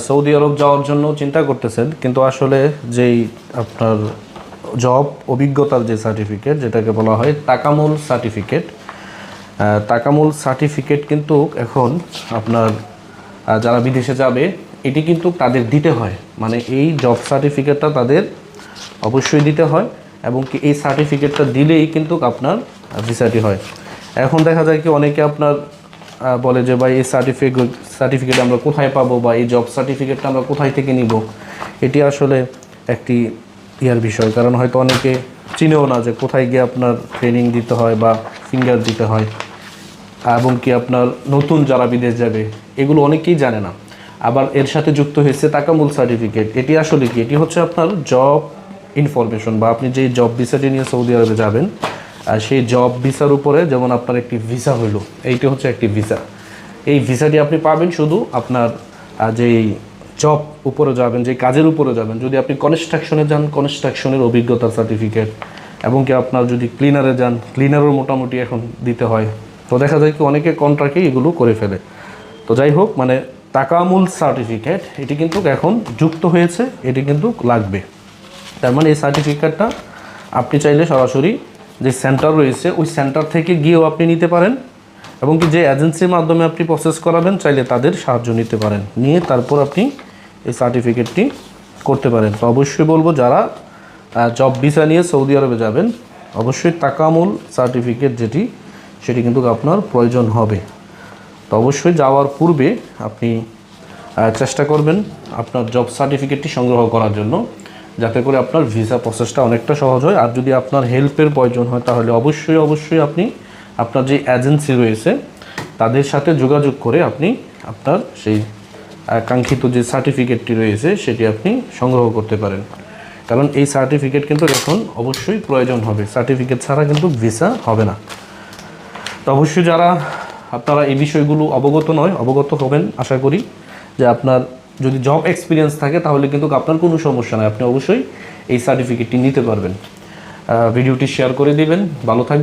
Saudi আরব যাওয়ার জন্য চিন্তা করতেছেন, কিন্তু আসলে যেই আপনার জব অভিজ্ঞতার যে সার্টিফিকেট যেটাকে বলা হয় তাকামুল সার্টিফিকেট তাকামুল সার্টিফিকেট কিন্তু এখন আপনার যারা বিদেশে যাবে, এটি কিন্তু তাদের দিতে হয়। মানে এই জব সার্টিফিকেটটা তাদের অবশ্যই দিতে হয় এবং কি এই সার্টিফিকেটটা দিলেই কিন্তু আপনার ভিসাটি হয়। এখন দেখা যায় কি অনেকে আপনার বলে যে, ভাই, এই সার্টিফিকেট সার্টিফিকেট আমরা কোথায় পাবো বা এই জব সার্টিফিকেটটা আমরা কোথায় থেকে নিব? এটি আসলে একটি ইয়ার বিষয়। কারণ হয়তো অনেকে চিনেও না যে কোথায় গিয়ে আপনার ট্রেনিং দিতে হয় বা ফিঙ্গার দিতে হয়, এবং কি আপনার নতুন যারা বিদেশ যাবে, এগুলো অনেকেই জানে না। আবার এর সাথে যুক্ত হয়েছে তাকামুল সার্টিফিকেট এটি আসলে কি? এটি হচ্ছে আপনার জব ইনফরমেশন বা আপনি যে জব ভিসাটি নিয়ে সৌদি আরবে যাবেন আর সেই জব ভিসার উপরে যেমন আপনার একটি ভিসা হইল, এইটি হচ্ছে একটি ভিসা এই ভিসাটি আপনি পাবেন শুধু আপনার যেই জব উপরে যাবেন যে কাজের উপরে যাবেন। যদি আপনি কনস্ট্রাকশনে যান কনস্ট্রাকশনের অভিজ্ঞতার সার্টিফিকেট এবং কি আপনার যদি ক্লিনারে যান ক্লিনারও মোটামুটি এখন দিতে হয়। তো দেখা যায় কি অনেকে কন্ট্রাক্টে এগুলো করে ফেলে। তো যাই হোক মানে তাকামুল সার্টিফিকেট এটি কিন্তু এখন যুক্ত হয়েছে, এটি কিন্তু লাগবে। তার মানে এই সার্টিফিকেটটা আপনি চাইলে সরাসরি যে সেন্টার রয়েছে, ওই সেন্টার থেকে গিয়েও আপনি নিতে পারেন এবং কি যে এজেন্সির মাধ্যমে আপনি প্রসেস করাবেন, চাইলে তাদের সাহায্য নিতে পারেন। নিয়ে তারপর আপনি এই সার্টিফিকেটটি করতে পারেন। তো অবশ্যই বলব, যারা জব ভিসা নিয়ে সৌদি আরবে যাবেন, অবশ্যই তাকামুল সার্টিফিকেট যেটি, সেটি কিন্তু আপনার প্রয়োজন হবে। তো অবশ্যই যাওয়ার পূর্বে আপনি চেষ্টা করবেন আপনার জব সার্টিফিকেটটি সংগ্রহ করার জন্য। যাতে করে আপনার ভিসা প্রসেসটা অনেকটা সহজ হয়। আর যদি আপনার হেল্পের প্রয়োজন হয়, তাহলে অবশ্যই অবশ্যই আপনি আপনার যে এজেন্সি রয়েছে, তাদের সাথে যোগাযোগ করে আপনি আপনার সেই কাঙ্ক্ষিত যে সার্টিফিকেটটি রয়েছে, সেটি আপনি সংগ্রহ করতে পারেন। কারণ এই সার্টিফিকেট কিন্তু এখন অবশ্যই প্রয়োজন হবে। সার্টিফিকেট ছাড়া কিন্তু ভিসা হবে না। তো অবশ্যই যারা আপনারা এই বিষয়গুলো অবগত নয়, অবগত হবেন, আশা করি যে আপনার যদি জব এক্সপিরিয়েন্স থাকে, তাহলে কিন্তু আপনার কোনো সমস্যা নয় আপনি অবশ্যই এই সার্টিফিকেটটি নিতে পারবেন। ভিডিওটি শেয়ার করে দিবেন। ভালো থাকবেন।